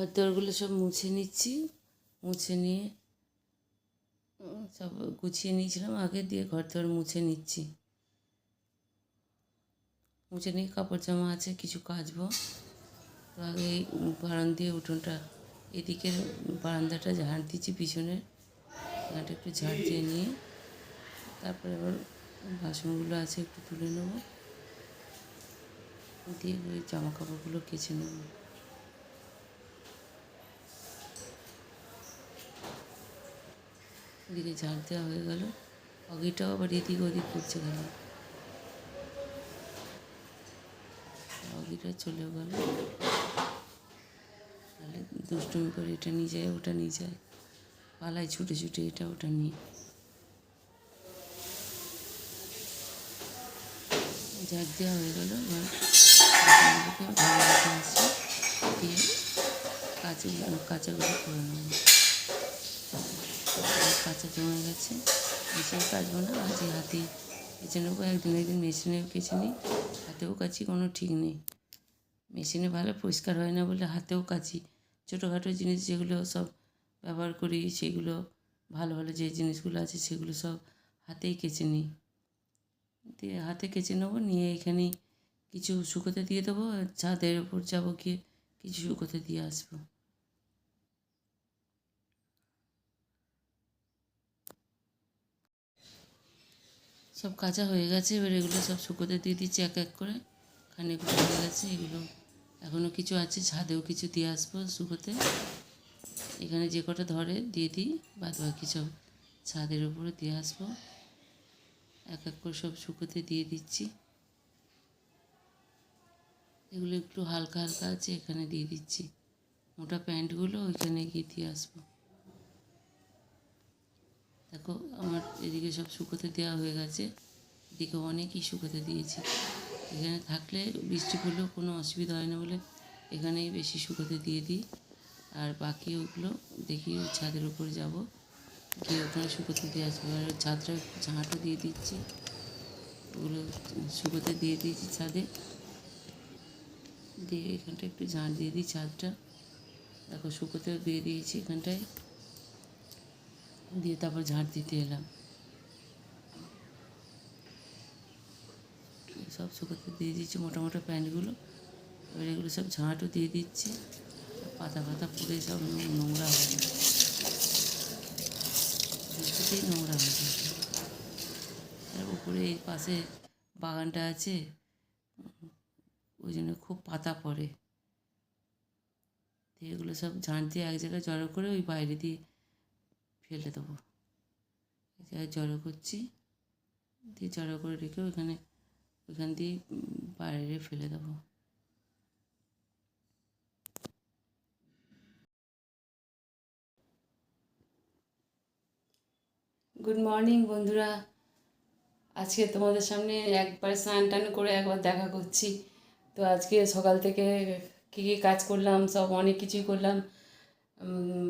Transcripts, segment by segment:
ঘর দরগুলো সব মুছে নিচ্ছি। মুছে নিয়ে সব গুছিয়ে নিয়েছিলাম। আগে দিয়ে ঘর দর মুছে নিচ্ছি। মুছে নিয়ে কাপড় জামা আছে, কিছু কাচবো। তো আগে এই বারান দিয়ে উঠোনটা এদিকের বারান্দাটা ঝাড় দিচ্ছি, পিছনে এখানটা একটু ঝাড় দিয়ে নিয়ে। তারপরে আবার বাসনগুলো আছে, একটু তুলে নেব। দিয়ে ওই জামা কাপড়গুলো কেচে নেব। এদিকে ঝাড় দেওয়া হয়ে গেল। অগিটাও আবার এদিক ওদিক করছে গেল অগিটা চলেও গেল। তাহলে দুষ্টুমি করে এটা নিয়ে যায়, ওটা নিয়ে যায়। পালায় ছুটে ছুটে এটা ওটা নিয়ে। ঝাড় দেওয়া হয়ে গেল, এবার দিয়ে কাঁচা কাঁচাগুলো করে নেব। কাঁচা জমে গেছে। মেশিনে কাচবো না আজকে হাতে কেচে নেব। একদিন একদিন মেশিনেও কেচে নিই, হাতেও কাচি কোনো ঠিক নেই। মেশিনে ভালো পরিষ্কার হয় না বলে হাতেও কাচি ছোটোখাটো জিনিস যেগুলো সব ব্যবহার করি, সেগুলো ভালো ভালো যে জিনিসগুলো আছে, সেগুলো সব হাতেই কেচে নিই। দিয়ে হাতে কেচে নেব, নিয়ে এখানে কিছু শুকোতে দিয়ে দেবো। ছাদের ওপর যাব গিয়ে কিছু শুকোতে দিয়ে আসব। সব কাঁচা হয়ে গেছে, এবার এগুলো সব শুকোতে দিয়ে দিচ্ছি এক এক করে। খানিকগুলো হয়ে গেছে, এগুলো এখনও কিছু আছে, ছাদেও কিছু দিয়ে আসব শুকোতে। এখানে যে কটা ধরে দিয়ে দিই বাদ বাকি সব ছাদের উপরে দিয়ে আসব। এক এক করে সব শুকোতে দিয়ে দিচ্ছি। এগুলো একটু হালকা হালকা আছে, এখানে দিয়ে দিচ্ছি। মোটা প্যান্টগুলো ওইখানে গিয়ে দিয়ে আসব। দেখো এদিকে সব শুকোতে দেওয়া হয়ে গেছে। এদিকে অনেকই শুকোতে দিয়েছি। এখানে থাকলে বৃষ্টি পড়লেও কোনো অসুবিধা হয় না বলে এখানেই বেশি শুকোতে দিয়ে দিই। আর বাকি ওগুলো দেখি ছাদের উপরে যাব। গিয়ে ওখানে শুকোতে দিয়ে আসব। আর ছাদটা ঝাঁটও দিয়ে দিচ্ছি। ওগুলো শুকোতে দিয়ে দিয়েছি ছাদে। দিয়ে এখানটা একটু ঝাঁট দিয়ে দিই ছাদটা। দেখো শুকোতেও দিয়ে দিয়েছি এখানটায়। দিয়ে তারপর ঝাঁট দিতে এলাম। সব শুকোতে দিয়ে দিচ্ছি মোটা মোটা প্যান্টগুলো। এবার এগুলো সব ঝাঁটও দিয়ে দিচ্ছি। পাতা পাতা পুড়ে সব নোংরা হয়ে কিছুতেই নোংরা হয়ে আর উপরে এই পাশে বাগানটা আছে, ওই জন্য খুব পাতা পড়ে। এগুলো সব ঝাঁট দিয়ে এক জায়গায় জড়ো করে ওই বাইরে দিয়ে ফেলে দেবো। এই জায়গায় জড়ো করছি, দিয়ে জড়ো করে রেখে ওইখানে ওইখান দিয়ে বাইরে ফেলে দেবো। গুড মর্নিং বন্ধুরা। আজকে তোমাদের সামনে একবার স্নান টান করে একবার দেখা করছি। তো আজকে সকাল থেকে কী কী কাজ করলাম, সব অনেক কিছুই করলাম।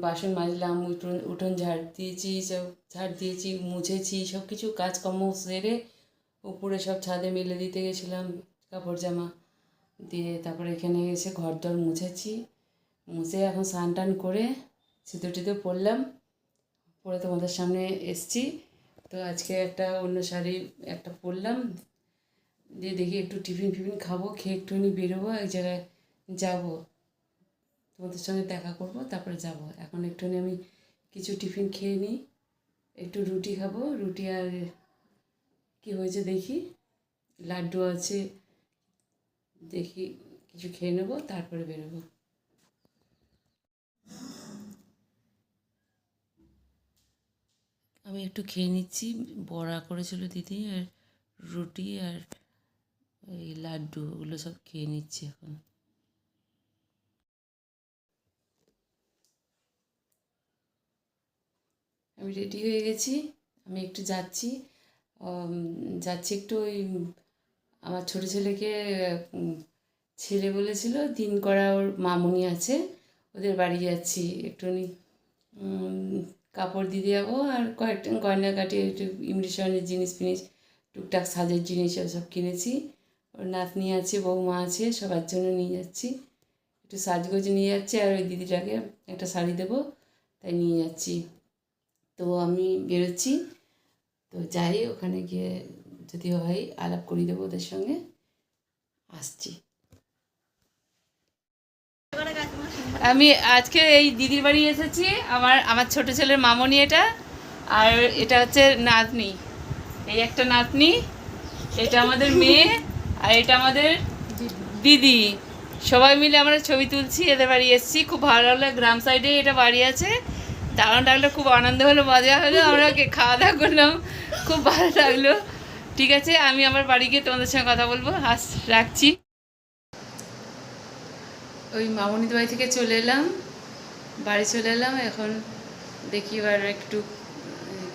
বাসন মাজলাম, উঠোন উঠোন ঝাড় দিয়েছি, সব ঝাড় দিয়েছি, মুছেছি সব কিছু কাজকর্ম সেরে উপরে সব ছাদে মেলে দিতে গেছিলাম কাপড় জামা দিয়ে তারপরে এখানে এসে ঘর দর মুছেছি। মুছে এখন স্নান টান করে টিঁদুর পরলাম। পরে তোমাদের সামনে এসছি। তো আজকে একটা অন্য শাড়ি একটা পরলাম। দিয়ে দেখি একটু টিফিন ফিফিন খাব, খেয়ে একটুখানি বেরোবো, এক জায়গায় যাব। তোমাদের সঙ্গে দেখা করব, তারপরে যাব। এখন একটুখানি আমি কিছু টিফিন খেয়ে নিই। একটু রুটি খাব, রুটি আর কি হয়েছে দেখি। লাড্ডু আছে, দেখি কিছু খেয়ে নেব, তারপরে বেরোবো। আমি একটু খেয়ে নিচ্ছি, বড়া করেছিল দিদি আর রুটি আর এই লাড্ডু, ওগুলো সব খেয়ে নিচ্ছি এখন। আমি রেডি হয়ে গেছি, আমি একটু যাচ্ছি। যাচ্ছি একটু ওই আমার ছোটো ছেলেকে ছেলে বলেছিল, দিন করা ওর মামুনি আছে, ওদের বাড়ি যাচ্ছি, একটুখানি কাপড় দিতে যাব আর কয়েকটা গয়নাকাটি একটু ইমিটেশনের জিনিস ফিনিস টুকটাক সাজের জিনিস সব কিনেছি, ওর নাতনি আছে, বৌমা আছে, সবার জন্য নিয়ে যাচ্ছি, একটু সাজগোজ নিয়ে যাচ্ছি আর ওই দিদিটাকে একটা শাড়ি দেবো, তাই নিয়ে যাচ্ছি। তো আমি বেরোচ্ছি তো যাই, ওখানে গিয়ে যদি হয় আলাপ করিয়ে দেবো ওদের সঙ্গে। আসছি। আমি আজকে এই দিদির বাড়ি এসেছি, আমার আমার ছোট ছেলের মামনি এটা, আর এটা হচ্ছে নাতনি। এই একটা নাতনি, এটা আমাদের মেয়ে, আর এটা আমাদের দিদি। সবাই মিলে আমরা ছবি তুলছি, এদের বাড়ি এসেছি, খুব ভালো লাগল, গ্রাম সাইডে এটা বাড়ি আছে। দারুণ লাগল, খুব আনন্দ হলো, মজা হলো, আমরা খাওয়া দাওয়া করলাম, খুব ভালো লাগল। ঠিক আছে, আমি আমার বাড়ি গিয়ে তোমাদের সঙ্গে কথা বলব, হাস, রাখছি। ওই মামনির বাড়ি থেকে চলে এলাম, বাড়ি চলে এলাম, এখন দেখি এবার একটু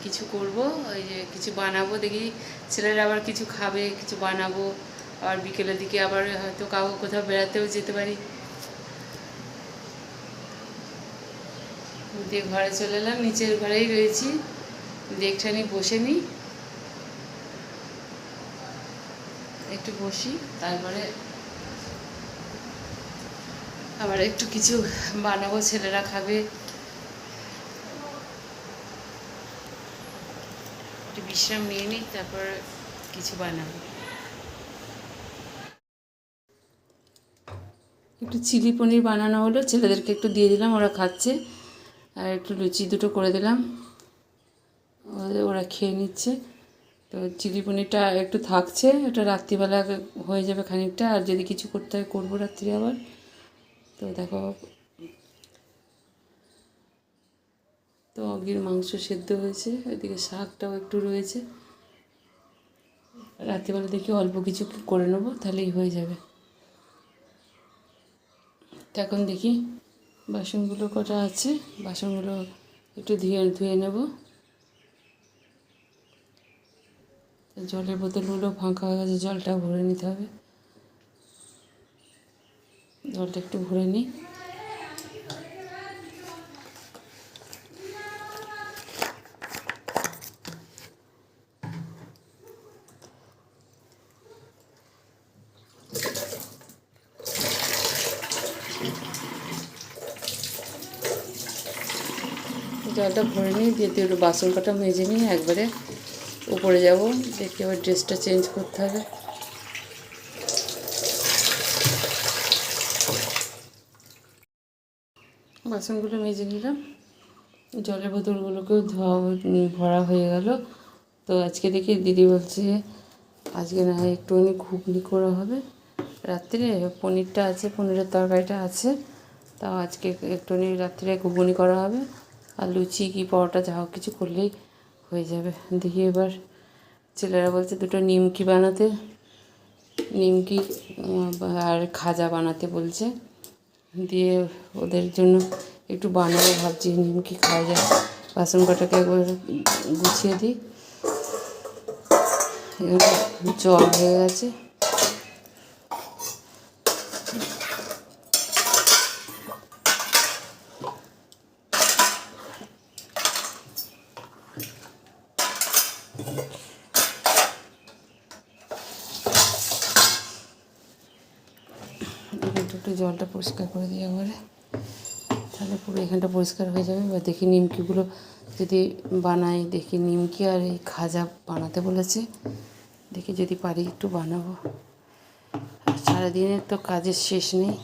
কিছু করব, ওই যে কিছু বানাবো, দেখি ছেলেরা আবার কিছু খাবে, কিছু বানাবো, আবার বিকেলের দিকে আবার হয়তো কাউ কোথাও বেড়াতেও যেতে পারি। দিয়ে ঘরে চলে এলাম, নিচের ঘরেই রয়েছি। দেখছানি বসে নিই একটু বসি, তারপরে আবার একটু কিছু বানাবো, ছেলেরা খাবে। একটু বিশ্রাম নিয়ে নিই, তারপর কিছু বানাবো। একটু চিলি পনির বানানো হলো, ছেলেদেরকে একটু দিয়ে দিলাম, ওরা খাচ্ছে। আর একটু লুচি দুটো করে দিলাম। ওরা খেয়ে নিচ্ছে। তো চিলি পনিরটা একটু থাকছে এটা রাত্রিবেলা হয়ে যাবে খানিকটা। আর যদি কিছু করতে হয়, করব রাত্রি আবার। তো দেখো, তো অগির মাংস সেদ্ধ হয়েছে। ওইদিকে শাকটাও একটু রয়েছে। রাত্রিবেলা দেখি অল্প কিছু করে নেব, তাহলেই হয়ে যাবে। এখন দেখি বাসনগুলো কটা আছে, বাসনগুলো একটু ধুয়ে ধুয়ে নেব। জলের বোতলগুলো ফাঁকা হয়ে গেছে, জলটা ভরে নিতে হবে। জলটা একটু ভরে নিই। জলটা ভরে নিই, দিয়ে একটু বাসন কটা মেজে নিই, একবারে উপরে যাব। দেখি আবার ড্রেসটা চেঞ্জ করতে হবে। বাসনগুলো মেজে নিলাম। জলের বোতলগুলোকেও ধোয়া ভরা হয়ে গেল। তো আজকে দেখি দিদি বলছে আজকে না হয় একটুখানি ঘুগনি করা হবে। রাত্রে পনিরটা আছে, পনিরের তরকারিটা আছে। তাও আজকে একটুখানি রাত্রে ঘুগনি করা হবে। আর লুচি কি পরোটা যা হোক কিছু করলেই হয়ে যাবে। দেখি এবার ছেলেরা বলছে দুটো নিমকি বানাতে। নিমকি আর খাজা বানাতে বলছে। দিয়ে ওদের জন্য একটু বানাবো ভাবছি, নিমকি খাওয়া যায় বাসন কটাকে একবার গুছিয়ে দিই। জল হয়ে গেছে এখানটা একটু জলটা পরিষ্কার করে দিই একবারে। তাহলে পুরো এখানটা পরিষ্কার হয়ে যাবে। এবার দেখি নিমকিগুলো যদি বানাই, দেখি নিমকি আর এই খাজা বানাতে বলেছে। দেখি যদি পারি একটু বানাবো। আর সারাদিনের তো কাজের শেষ নেই।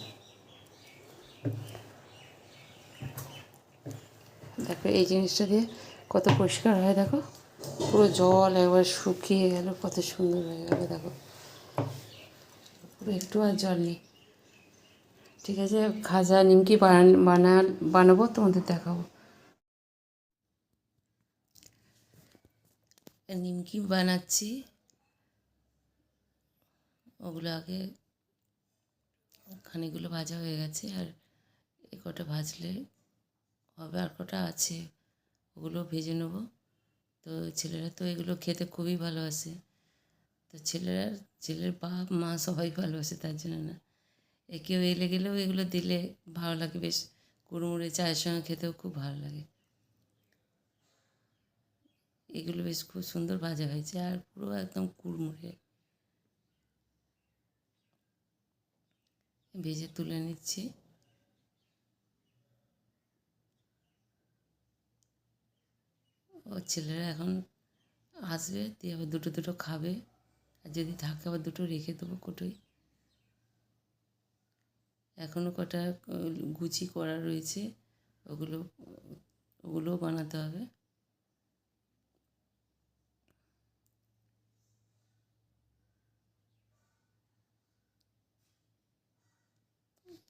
দেখো এই জিনিসটা দিয়ে কত পরিষ্কার হয় দেখো। পুরো জল একবার শুকিয়ে গেল, কত সুন্দর হয়ে গেল দেখো। পুরো একটু আর জল নেই। ঠিক আছে, খাজা নিমকি বানান বানা, বানাবো, তোমাদের দেখাবো। নিমকি বানাচ্ছি। ওগুলো আগে খানিকগুলো ভাজা হয়ে গেছে, আর এ কটা ভাজলে হবে, আর কটা আছে, ওগুলো ভেজে নেব। তো ছেলেরা তো এগুলো খেতে খুবই ভালোবাসে। তো ছেলেরা, ছেলের বাপ মা সবাই ভালোবাসে, তার জন্য না। এ কেউ এলে গেলেও এগুলো দিলে ভালো লাগে, বেশ কুড়মুড়ে চায়ের সঙ্গে খেতেও খুব ভালো লাগে। এগুলো বেশ খুব সুন্দর ভাজা হয়েছে আর পুরো একদম কুড়মুড়ে। ভেজে তুলে নিচ্ছি। ও ছেলেরা এখন আসবে, দিয়ে আবার দুটো দুটো খাবে। আর যদি থাকে আবার দুটো রেখে দেবো কোটোই। এখনও কটা, গুচি করা রয়েছে, ওগুলো, ওগুলোও বানাতে হবে।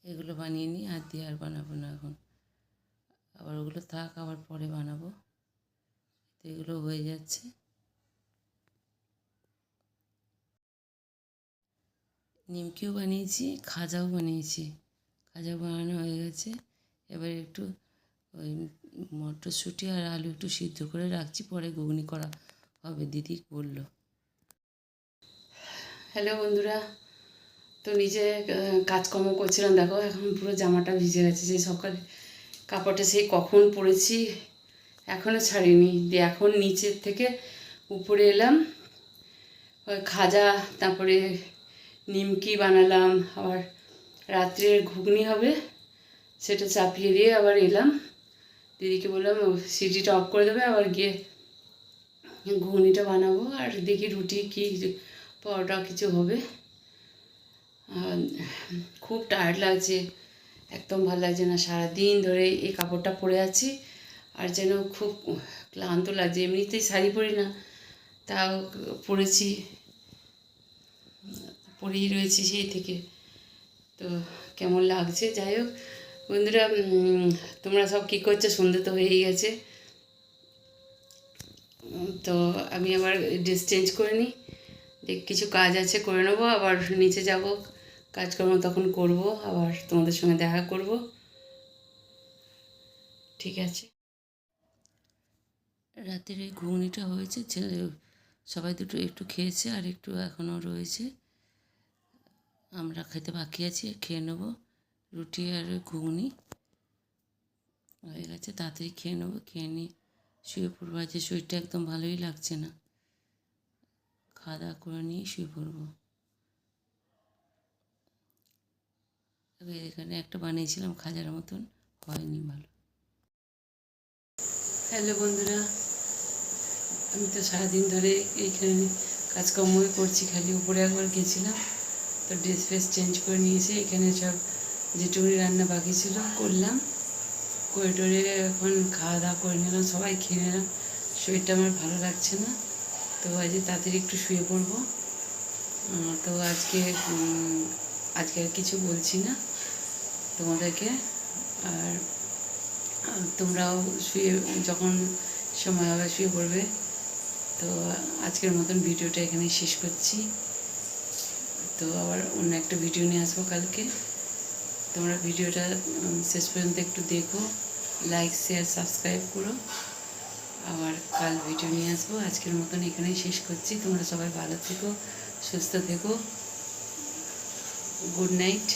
এগুলো বানিয়ে নিই আর দিয়ে আর বানাবো না এখন। আবার ওগুলো থাক, আবার পরে বানাবো। এগুলো হয়ে যাচ্ছে। নিমকিও বানিয়েছি, খাজাও বানিয়েছি। খাজা বানানো হয়ে গেছে। এবার একটু ওই মটরশুঁটি আর আলু একটু সিদ্ধ করে রাখছি, পরে ঘুগনি করা হবে, দিদি বলল। হ্যালো বন্ধুরা, তো নিজে কাজকর্ম করছিলাম। দেখো, এখন পুরো জামাটা ভিজে গেছে সেই সকালে কাপড়টা সেই কখন পরেছি এখনও ছাড়িনি। দিয়ে এখন নিচের থেকে উপরে এলাম। খাজা, তারপরে নিমকি বানালাম, আবার রাত্রের ঘুগনি হবে, সেটা চাপিয়ে দিয়ে আবার এলাম। দিদিকে বললাম সিটিটা অফ করে দেবে, আবার গিয়ে ঘুগনিটা বানাবো, আর দেখি রুটি কি পরোটা কিছু হবে। খুব টায়ার্ড লাগছে, একদম ভালো লাগছে না। সারাদিন ধরে এই কাপড়টা পরে আছি, আর যেন খুব ক্লান্ত লাগছে। এমনিতেই শাড়ি পরি না, তাও পরেছি। পরেই রয়েছি সেই থেকে। তো কেমন লাগছে? যাই হোক, বন্ধুরা তোমরা সব কী করছ? সন্ধে তো হয়েই গেছে। তো আমি আবার ড্রেস চেঞ্জ করে নিই। কিছু কাজ আছে, করে নেব। আবার নিচে যাব, কাজকর্ম তখন করব। আবার তোমাদের সঙ্গে দেখা করব। ঠিক আছে? রাতের এই ঘুগনিটা হয়েছে সবাই দুটো একটু খেয়েছে আর একটু এখনও রয়েছে। আমরা খেতে বাকি আছি, খেয়ে নেব। রুটি আর ঘুগনি হয়ে গেছে, তাড়াতাড়ি খেয়ে নেব, খেয়ে নিয়ে শুয়ে পড়ব। আজকে শরীরটা একদম ভালোই লাগছে না। খাওয়া দাওয়া করে নিয়ে শুয়ে পড়ব। এখানে একটা বানিয়েছিলাম, খাজার মতন। হয়নি ভালো। হ্যালো বন্ধুরা, আমি তো সারাদিন ধরে এইখানে কাজকর্মই করছি, খালি উপরে একবার গেছিলাম। তো ড্রেস ফ্রেস চেঞ্জ করে নিয়েছি। এখানে সব যেটুকুনি রান্না বাকি ছিল করলাম। করে করিডোরে এখন খাওয়া দাওয়া করে নিলাম, সবাই খেয়ে নিলাম। শরীরটা আমার ভালো লাগছে না। তো আজ তাড়াতাড়ি একটু শুয়ে পড়ব। তো আজকে আজকে আর কিছু বলছি না তোমাদেরকে। আর তোমরাও শুয়ে, যখন সময় হবে শুয়ে পড়বে। তো আজকের মতন ভিডিওটা এখানে শেষ করছি। তো আবার অন্য একটা ভিডিও নিয়ে আসব কালকে। তোমরা ভিডিওটা শেষ পর্যন্ত একটু দেখো লাইক শেয়ার সাবস্ক্রাইব করো। আবার কাল ভিডিও নিয়ে আসব। আজকের মতন এখানেই শেষ করছি। তোমরা সবাই ভালো থেকো, সুস্থ থেকো। Good night